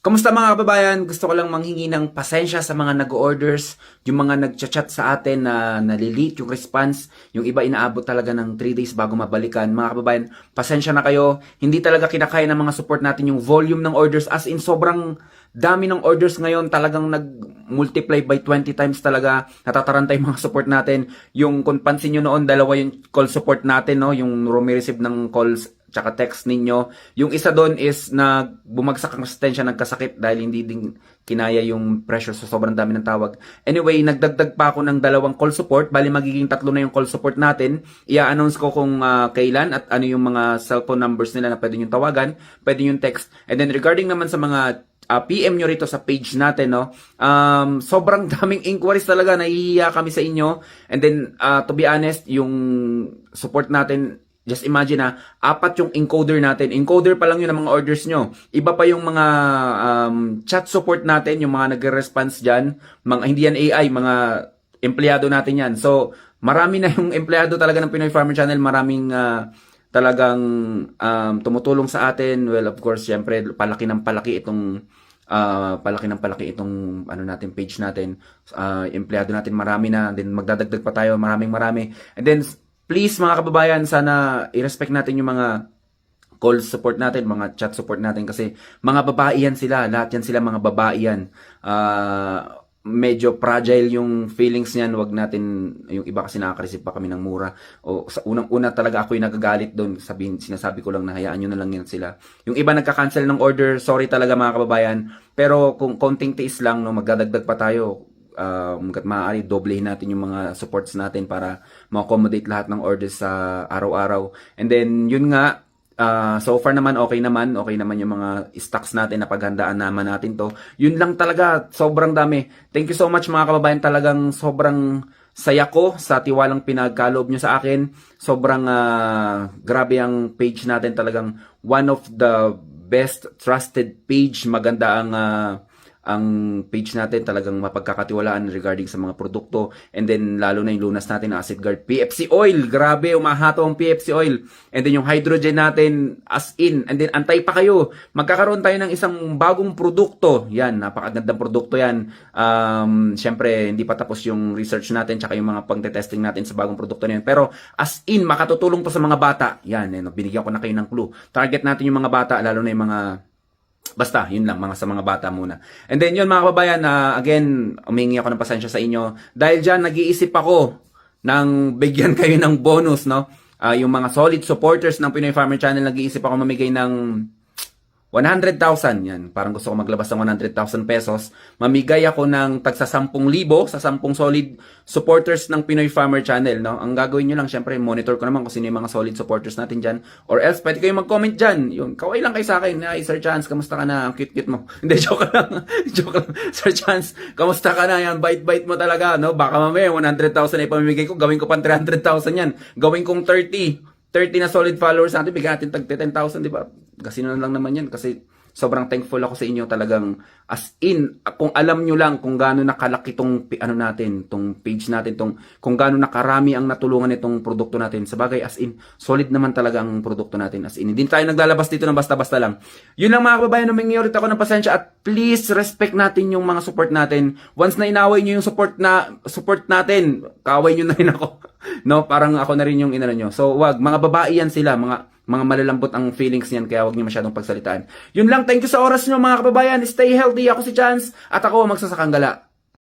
Kamusta mga kababayan? Gusto ko lang manghingi ng pasensya sa mga nag-orders, yung mga nag-chat sa atin na nalilate yung response, yung iba inaabot talaga ng 3 days bago mabalikan. Mga kababayan, pasensya na kayo. Hindi talaga kinakaya ng mga support natin yung volume ng orders as in sobrang dami ng orders ngayon talagang nag-multiply by 20 times talaga. Natataranta yung mga support natin. Yung kung pansin nyo noon, dalawa yung call support natin, no? yung receive ng calls tsaka text ninyo. Yung isa doon is na bumagsak ang resistensya, nagkasakit dahil hindi din kinaya yung pressure sa sobrang dami ng tawag. Anyway, nagdagdag pa ako ng dalawang call support. Bali, magiging tatlo na yung call support natin. Ia-announce ko kung ah, kailan at ano yung mga cellphone numbers nila na pwede nyo tawagan, pwede yung text. And then regarding naman sa mga uh, PM nyo rito sa page natin, no? Um, sobrang daming inquiries talaga, nahihiya kami sa inyo. And then, uh, to be honest, yung support natin, just imagine na, apat yung encoder natin. Encoder pa lang yun ang mga orders nyo. Iba pa yung mga um, chat support natin, yung mga nagre-response dyan. Mga, hindi yan AI, mga empleyado natin yan. So, marami na yung empleyado talaga ng Pinoy Farmer Channel. Maraming uh, talagang um, tumutulong sa atin. Well, of course, syempre, palaki ng palaki itong uh, palaki ng palaki itong ano natin page natin. Uh, empleyado natin marami na. Then magdadagdag pa tayo, maraming marami. And then please mga kababayan, sana i-respect natin yung mga call support natin, mga chat support natin kasi mga babae yan sila, lahat yan sila mga babae yan. Uh, medyo fragile yung feelings niyan, wag natin, yung iba kasi nakaka-receive pa kami ng mura. O sa unang-una talaga ako yung nagagalit doon, sabihin, sinasabi ko lang na hayaan nyo na lang yan sila. Yung iba nagka-cancel ng order, sorry talaga mga kababayan, pero kung konting tiis lang, no, magdadagdag pa tayo, uh, hanggat maaari, doblehin natin yung mga supports natin para ma-accommodate lahat ng orders sa araw-araw. And then, yun nga, uh, so far naman, okay naman. Okay naman yung mga stocks natin na paghandaan naman natin to. Yun lang talaga, sobrang dami. Thank you so much mga kababayan. Talagang sobrang saya ko sa tiwalang pinagkaloob nyo sa akin. Sobrang uh, grabe ang page natin. Talagang one of the best trusted page. Maganda ang... Uh, ang page natin talagang mapagkakatiwalaan regarding sa mga produkto. And then lalo na yung lunas natin na acid guard PFC oil. Grabe umahato ang PFC oil. And then yung hydrogen natin as in. And then antay pa kayo. Magkakaroon tayo ng isang bagong produkto. Yan napakagandang produkto yan. Um, syempre hindi pa tapos yung research natin tsaka yung mga pagte-testing natin sa bagong produkto na yan pero as in makatutulong to sa mga bata. Yan eh, binigyan ko na kayo ng clue. Target natin yung mga bata lalo na yung mga Basta, yun lang, mga sa mga bata muna. And then yun mga kababayan, uh, again, umingi ako ng pasensya sa inyo. Dahil dyan, nag-iisip ako ng bigyan kayo ng bonus, no? Uh, yung mga solid supporters ng Pinoy Farmer Channel, nag-iisip ako mamigay ng 100,000 yan. Parang gusto ko maglabas ng 100,000 pesos. Mamigay ako ng tagsa 10,000 sa 10 solid supporters ng Pinoy Farmer Channel. No? Ang gagawin nyo lang, syempre, monitor ko naman kung sino yung mga solid supporters natin dyan. Or else, pwede kayo mag-comment dyan. Yun, kaway lang kayo sa akin. Ay, Sir Chance, kamusta ka na? Ang cute-cute mo. Hindi, joke lang. joke lang. Sir Chance, kamusta ka na? Yan, bite-bite mo talaga. No? Baka mamaya, 100,000 ay pamimigay ko. Gawin ko pang 300,000 yan. Gawin kong 30. 30 na solid followers natin, bigyan natin tag 10,000, di ba? Kasi na lang naman yan. Kasi sobrang thankful ako sa inyo talagang as in, kung alam nyo lang kung gaano nakalaki tong ano natin, tong page natin, tong, kung gaano nakarami ang natulungan itong produkto natin. Sa bagay, as in, solid naman talaga ang produkto natin. As in, hindi tayo naglalabas dito ng basta-basta lang. Yun lang mga kababayan, humingi ako ng pasensya at please respect natin yung mga support natin. Once na inaway nyo yung support na support natin, kaway nyo na rin ako. no, parang ako na rin yung inano nyo. So, wag, mga babae yan sila, mga mga malalambot ang feelings niyan kaya wag niyo masyadong pagsalitaan. Yun lang, thank you sa oras niyo mga kababayan. Stay healthy. Ako si Chance at ako ang magsasakang gala.